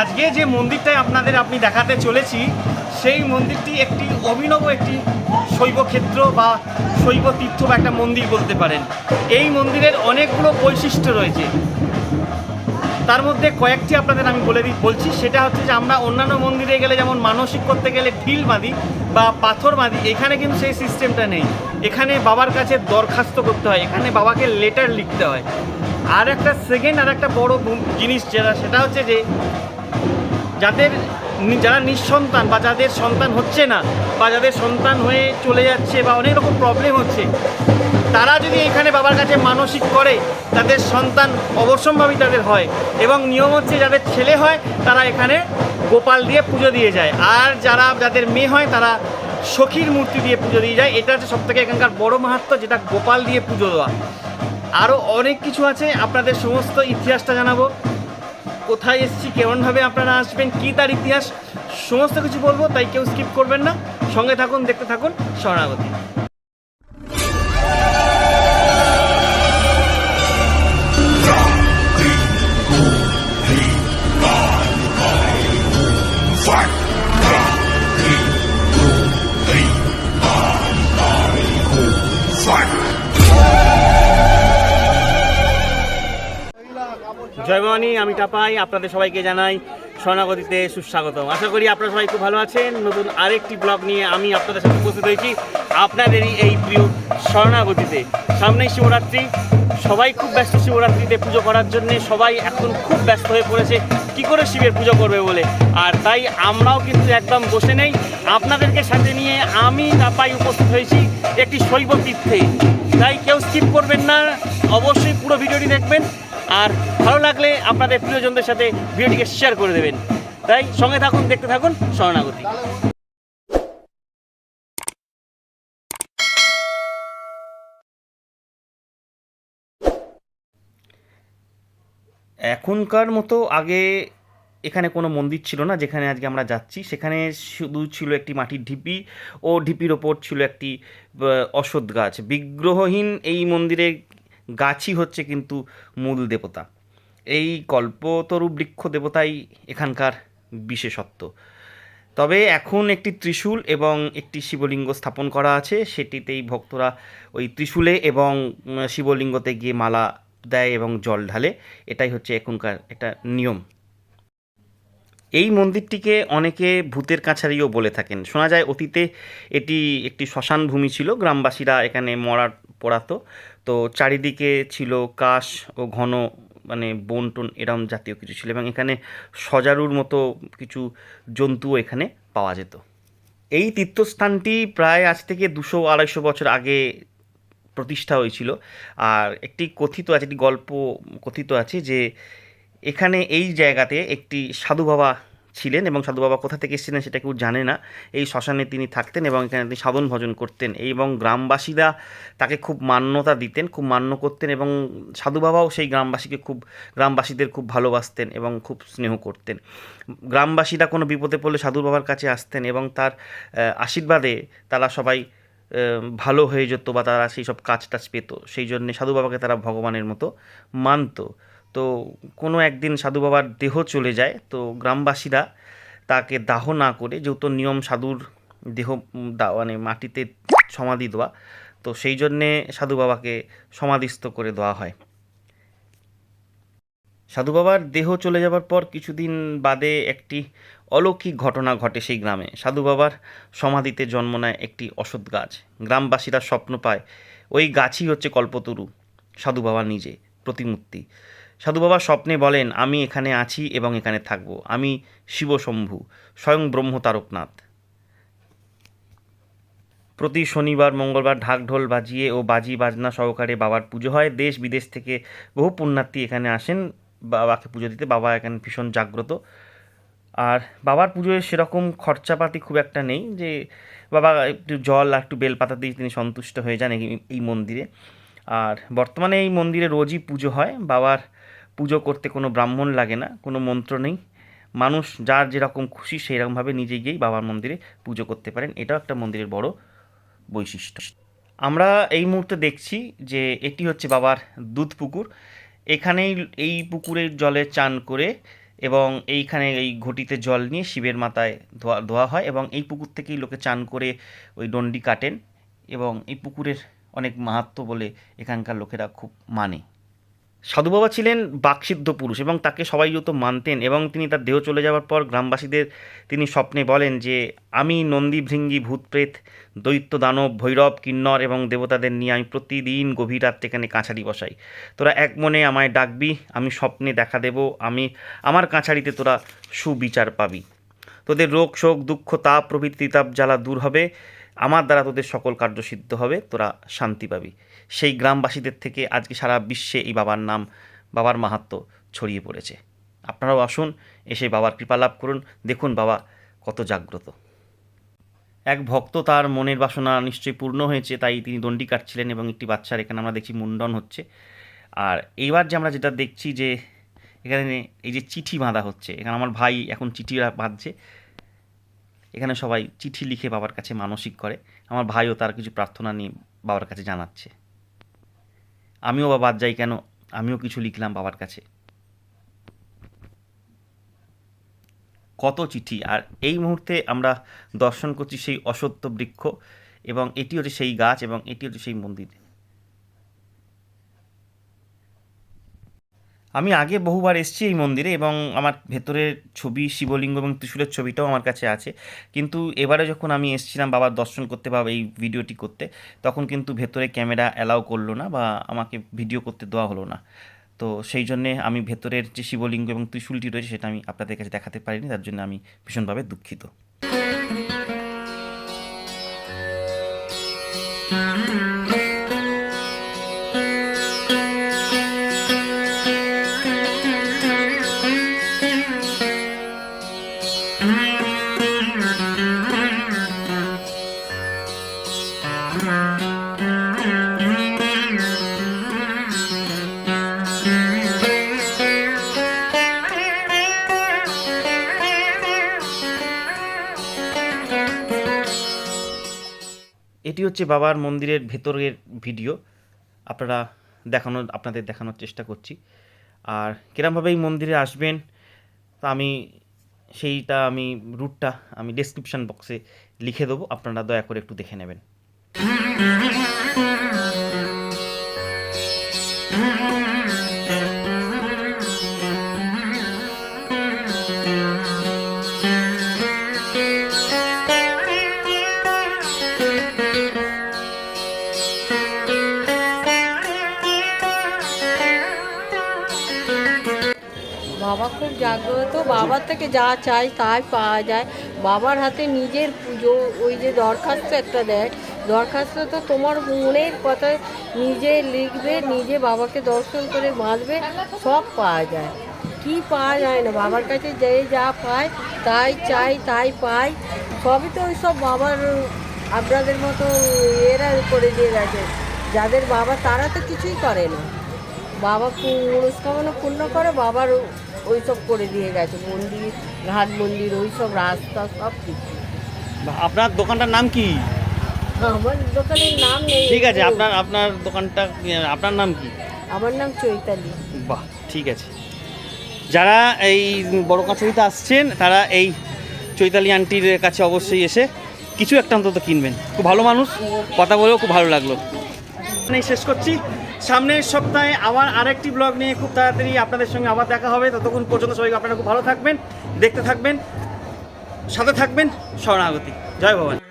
আজকে যে মন্দিরটাই আপনাদের আপনি দেখাতে চলেছি, সেই মন্দিরটি একটি অভিনব একটি শৈবক্ষেত্র বা শৈব তীর্থ বা একটা মন্দির বলতে পারেন। এই মন্দিরের অনেকগুলো বৈশিষ্ট্য রয়েছে। তার মধ্যে কয়েকটি আপনাদের আমি বলে দিই বলছি, সেটা হচ্ছে যে আমরা অন্যান্য মন্দিরে গেলে যেমন মানসিক করতে গেলে ঢিল বাঁধি বা পাথর বাঁধি, এখানে কিন্তু সেই সিস্টেমটা নেই। এখানে বাবার কাছে দরখাস্ত করতে হয়, এখানে বাবাকে লেটার লিখতে হয়। আর একটা সেকেন্ড আর একটা বড় জিনিস যেটা, সেটা হচ্ছে যে যাদের যারা নিঃসন্তান বা যাদের সন্তান হচ্ছে না বা যাদের সন্তান হয়ে চলে যাচ্ছে বা অনেক রকম প্রবলেম হচ্ছে, তারা যদি এখানে বাবার কাছে মানসিক করে, তাদের সন্তান অবশ্যম্ভাবী তাদের হয় এবং নিয়ম হচ্ছে যাদের ছেলে হয়, তারা এখানে গোপাল দিয়ে পুজো দিয়ে যায়। আর যারা যাদের মেয়ে হয়, তারা সখীর মূর্তি দিয়ে পুজো দিয়ে যায়। এটা হচ্ছে সবথেকে এখানকার বড় মাহাত্ম যেটা গোপাল দিয়ে পুজো দেওয়া। আরও অনেক কিছু আছে, আপনাদের সমস্ত ইতিহাসটা জানাব। কোথায় এসেছি, কেমনভাবে আপনারা আসবেন, কী তার ইতিহাস, সমস্ত কিছু বলব, তাই কেউ স্কিপ করবেন না। সঙ্গে থাকুন, দেখতে থাকুন, শরণাগতি। জয় ভবানী, আমি টাপাই, আপনাদের সবাইকে জানাই শরণাগতিতে সুস্বাগতম। আশা করি আপনারা সবাই খুব ভালো আছেন। নতুন আরেকটি ব্লগ নিয়ে আমি আপনাদের সাথে উপস্থিত হয়েছি। আপনাদেরই এই প্রিয় শরণাগতিতে সামনেই শিবরাত্রি। সবাই খুব ব্যস্ত শিবরাত্রিতে পুজো করার জন্য। সবাই এখন খুব ব্যস্ত হয়ে পড়েছে। কি করে শিবের পুজো করবে বলে? আর তাই আমরাও কিন্তু একদম বসে নেই। আপনাদেরকে সাথে নিয়ে আমি টাপাই উপস্থিত হয়েছি একটি শৈব তীর্থে। তাই কেউ স্কিপ করবেন না। অবশ্যই পুরো ভিডিওটি দেখবেন। আর ভালো লাগলে আপনাদের প্রিয়জনদের সাথে ভিডিওটিকে শেয়ার করে দেবেন। তাই সঙ্গে থাকুন, দেখতে থাকুন, শরণাগতি। এখনকার মতো আগে এখানে কোনো মন্দির ছিল না, যেখানে আজকে আমরা যাচ্ছি। সেখানে শুধু ছিল একটি মাটির ঢিপি ও ঢিপির ওপর ছিল একটি অশ্বত্থ গাছ। বিগ্রহহীন এই মন্দিরে গাছই হচ্ছে কিন্তু মূল দেবতা। এই কল্পতরু বৃক্ষ দেবতাই এখানকার বিশেষত্ব। তবে এখন একটি ত্রিশূল এবং একটি শিবলিঙ্গ স্থাপন করা আছে, সেটিতেই ভক্তরা ওই ত্রিশূলে এবং শিবলিঙ্গতে গিয়ে মালা দেয় এবং জল ঢালে। এটাই হচ্ছে এখনকার একটা নিয়ম। এই মন্দিরটিকে অনেকে ভূতের কাছারিও বলে থাকেন। শোনা যায় অতীতে এটি একটি শ্মশান ভূমি ছিল। গ্রামবাসীরা এখানে মরার পড়াতো। তো চারিদিকে ছিল কাশ ও ঘন মানে বন টন এরম জাতীয় কিছু ছিল এবং এখানে সজারুর মতো কিছু জন্তুও এখানে পাওয়া যেত। এই তীর্থস্থানটি প্রায় আজ থেকে দুশো আড়াইশো বছর আগে প্রতিষ্ঠা হয়েছিল। আর একটি কথিত আছে, একটি গল্প কথিত আছে যে এখানে এই জায়গাতে একটি সাধু বাবা ছিলেন এবং সাধু বাবা কোথা থেকে এসেছিলেন সেটা কেউ জানে না। এই শ্মশানে তিনি থাকতেন এবং এখানে তিনি সাধন ভজন করতেন এবং গ্রামবাসীরা তাকে খুব মান্যতা দিতেন, খুব মান্য করতেন এবং সাধু বাবাও সেই গ্রামবাসীকে খুব, গ্রামবাসীদের খুব ভালোবাসতেন এবং খুব স্নেহ করতেন। গ্রামবাসীরা কোনো বিপদে পড়লে সাধু বাবার কাছে আসতেন এবং তার আশীর্বাদে তারা সবাই ভালো হয়ে যেত বা তারা সেই সব কাজ টাজ পেত। সেই জন্যে সাধু বাবাকে তারা ভগবানের মতো মানত। তো কোনো একদিন সাধু বাবার দেহ চলে যায়, তো গ্রামবাসীরা তাকে দাহ না করে যেহেতু নিয়ম সাধুর দেহ মানে মাটিতে সমাধি দেওয়া, তো সেই জন্যে সাধু বাবাকে সমাধিস্থ করে দেওয়া হয়। সাধু বাবার দেহ চলে যাবার পর কিছুদিন বাদে একটি অলৌকিক ঘটনা ঘটে সেই গ্রামে। সাধু বাবার সমাধিতে জন্ম নেয় একটি অসৎ গাছ। গ্রামবাসীরা স্বপ্ন পায়, ওই গাছই হচ্ছে কল্পতরু, সাধু বাবা নিজে, প্রতিমূর্তি। সাধু বাবা স্বপ্নে বলেন, আমি এখানে আছি এবং এখানে থাকব। আমি শিবশম্ভু, স্বয়ং ব্রহ্ম তারকনাথ। প্রতি শনিবার, মঙ্গলবার ঢাক ঢোল বাজিয়ে ও বাজি বাজনা সহকারে বাবার পুজো হয়। দেশ বিদেশ থেকে বহু পুণ্যার্থী এখানে আসেন। বাবাকে পুজো দিতে। বাবা এখানে ভীষণ জাগ্রত। আর বাবার পুজোয় সেরকম খরচাপাতি খুব একটা নেই যে, বাবা একটু জল আর একটু বেলপাতা দিয়ে তিনি সন্তুষ্ট হয়ে যান এই মন্দিরে। আর বর্তমানে এই মন্দিরে রোজই পুজো হয়। বাবার পুজো করতে কোনো ব্রাহ্মণ লাগে না, কোনো মন্ত্র নেই। মানুষ যার যেরকম খুশি সেই রকমভাবে নিজে গিয়েই বাবার মন্দিরে পুজো করতে পারেন। এটাও একটা মন্দিরের বড় বৈশিষ্ট্য। আমরা এই মুহূর্তে দেখছি যে এটি হচ্ছে বাবার দুধ পুকুর। এখানেই এই পুকুরের জলে চান করে এবং এইখানে এই ঘটিতে জল নিয়ে শিবের মাথায় ধোয়া ধোয়া হয় এবং এই পুকুর থেকেই লোকে চান করে ওই ডন্ডি কাটেন এবং এই পুকুরের অনেক মাহাত্ম্য বলে এখানকার লোকেরা খুব মানে। সাধু বাবা ছিলেন বাকসিদ্ধ পুরুষ এবং তাকে সবাই যত মানতেন এবং তিনি তার দেহ চলে যাওয়ার পর গ্রামবাসীদের তিনি স্বপ্নে বলেন যে, আমি নন্দী ভৃঙ্গি ভূতপ্রেত, দৈত্য দানব, ভৈরব, কিন্নর এবং দেবতাদের নিয়ে আমি প্রতিদিন গভীর রাত্রে এখানে কাছারি বসাই। তোরা এক মনে আমায় ডাকবি, আমি স্বপ্নে দেখা দেব, আমি, আমার কাছারিতে তোরা সুবিচার পাবি। তোদের রোগ, শোক, দুঃখ, তাপ, প্রভৃতি তাপ জ্বালা দূর হবে, আমার দ্বারা তোদের সকল কার্য সিদ্ধ হবে, তোরা শান্তি পাবি। সেই গ্রামবাসীদের থেকে আজকে সারা বিশ্বে এই বাবার নাম, বাবার মাহাত্ম্য ছড়িয়ে পড়েছে। আপনারাও আসুন, এসে বাবার কৃপা লাভ করুন। দেখুন বাবা কত জাগ্রত। এক ভক্ত তার মনের বাসনা নিশ্চয়ই পূর্ণ হয়েছে, তাই তিনি দণ্ডি কাটছিলেন এবং একটি বাচ্চার এখানে আমরা দেখছি মুন্ডন হচ্ছে। আর এইবার যে আমরা যেটা দেখছি যে এখানে এই যে চিঠি বাঁধা হচ্ছে, এখানে আমার ভাই এখন চিঠি বাঁধছে। এখানে সবাই চিঠি লিখে বাবার কাছে মানসিক করে। আমার ভাইও তার কিছু প্রার্থনা নিয়ে বাবার কাছে জানাচ্ছে। আমিও বা বাদ যাই কেন? আমিও কিছু লিখলাম বাবার কাছে। কত চিঠি, আর এই মুহূর্তে আমরা দর্শন করছি সেই অসত্য বৃক্ষ, এবং এটি হচ্ছে সেই গাছ, এবং এটি হচ্ছে সেই মন্দির। আমি আগে বহুবার এসেছি এই মন্দিরে এবং আমার ভেতরের ছবি শিবলিঙ্গ এবং ত্রিশূলের ছবিটাও আমার কাছে আছে। কিন্তু এবারে যখন আমি এসেছিলাম বাবার দর্শন করতে বা এই ভিডিওটি করতে, তখন কিন্তু ভেতরে ক্যামেরা অ্যালাউ করল না বা আমাকে ভিডিও করতে দেওয়া হলো না। তো সেই জন্যে আমি ভেতরের যে শিবলিঙ্গ এবং ত্রিশূলটি রয়েছে সেটা আমি আপনাদের কাছে দেখাতে পারিনি, তার জন্য আমি ভীষণভাবে দুঃখিত। এটি হচ্ছে বাবার মন্দিরের ভেতরের ভিডিও। আপনারা দেখানোর আপনাদের দেখানোর চেষ্টা করছি। আর কিরমভাবে এই মন্দিরে আসবেন, তা আমি, সেইটা আমি, রুটটা আমি ডেসক্রিপশন বক্সে লিখে দেবো। আপনারা দয়া করে একটু দেখে নেবেন। বাবা খুব জাগ্রত, বাবার থেকে যা চাই তাই পাওয়া যায়। বাবার হাতে নিজের পুজো, ওই যে দরখাস্ত একটা দেয়। দরখাস্ত তো তোমার মনের কথা, নিজে লিখবে, নিজে বাবাকে দর্শন করে বাঁধবে, সব পাওয়া যায়। কি পাওয়া যায় না? বাবার কাছে যে যা পায় তাই চাই, তাই পাই। সবই তো ওই সব বাবার, আপনাদের মতো এরা করে দিয়ে গেছে। যাদের বাবা, তারা তো কিছুই করে না। বাবা মনস্কামনা পূর্ণ করে, বাবার ওই সব করে দিয়ে গেছে মন্দির ঘাট মন্দির ওই সব রাস্তা সব কিছু। আপনার দোকানটার নাম কি? আমার দোকানের নাম নেই। ঠিক আছে আপনার আপনার দোকানটা আপনার নাম কি? আমার নাম চৈতালি। বাহ ঠিক আছে। যারা এই বড় কাছারিতে আসছেন তারা এই চৈতালি আন্টির কাছে অবশ্যই এসে কিছু একটা অন্তত কিনবেন। খুব ভালো মানুষ কথা বলেও খুব ভালো লাগল। শেষ করছি। সামনের সপ্তাহে আবার আরেকটি ব্লগ নিয়ে খুব তাড়াতাড়ি আপনাদের সঙ্গে আবার দেখা হবে। ততক্ষণ পর্যন্ত সবাই আপনারা খুব ভালো থাকবেন, দেখতে থাকবেন, সাথে থাকবেন, শরণাগতি। জয় ভবানী।